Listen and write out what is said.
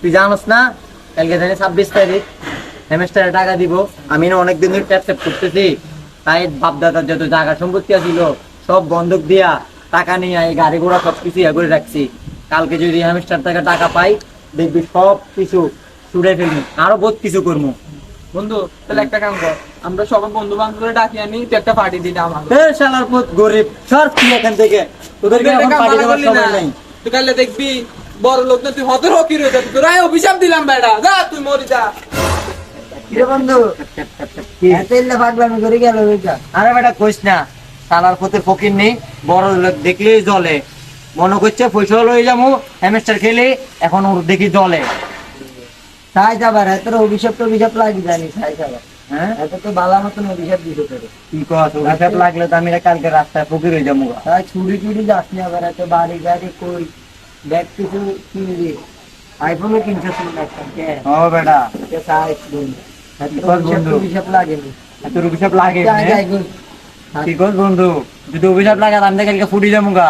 তুই জানোস না, কালকে জানি ছাব্বিশ তারিখ সেমেস্টারে টাকা দিব। আমি না অনেক দিন ধরে ট্যাপ ট্যাপ করতেছি। তাই বাপ দাদার যত জায়গা সম্পত্তি আছিল, সব বন্ধক দিয়া টাকা নিয়ে গাড়ি ঘোড়া সব কিছু ইয়ে করে রাখছি। কালকে যদি সেমেস্টার থেকে টাকা পাই দেখবি সব কিছু ছুড়ে ফেলবি আরও বহুত কিছু করব। বন্ধু তাহলে একটা কাম কর আমরা সবাই বন্ধু বান্ধব ডাকি আনি তুই একটা পার্টি দিতে আমাকে। এ শালার পুত গরিব সর তুই এখান থেকে। তোদেরকে এখন পার্টি দেওয়ার সময় না। নেই। তুই কালে দেখবি বড় লোক না তুই হতের হকি রয়ে যাবি। তোর অভিশাপ দিলাম বেটা যা তুই মরি যা। কিরে বন্ধু? এত ইল্লা পাগলামি করে গেল ওইটা আরে বেটা কইস না সালার পথে ফকির নেই বড় লোক দেখলেই জলে মনে করছে পয়সা লয়ে যাব হেমেস্টার খেলে এখন ওর দেখি জলে। তাই যাবার এত অভিশাপ তো অভিশাপ লাগি জানি তাই যাবার। হ্যাঁ? এত তো বালা মতন অভিশাপ দিতে কি কস অভিশাপ লাগলে তো আমি কালকে রাস্তায় ফকির হয়ে যাব তাই ছুরি চুরি যাস না আবার এত বাড়ি গাড়ি কই? ব্যাগ কিছু কিনবি। আইফোনও কিনছে তুমি একটা কে ও বেটা। কে বন্ধু? অভিশাপ লাগেনি। এত অভিশাপ লাগে বন্ধু? যদি অভিশাপ লাগে আমি কালকে ফুটি যাব গা।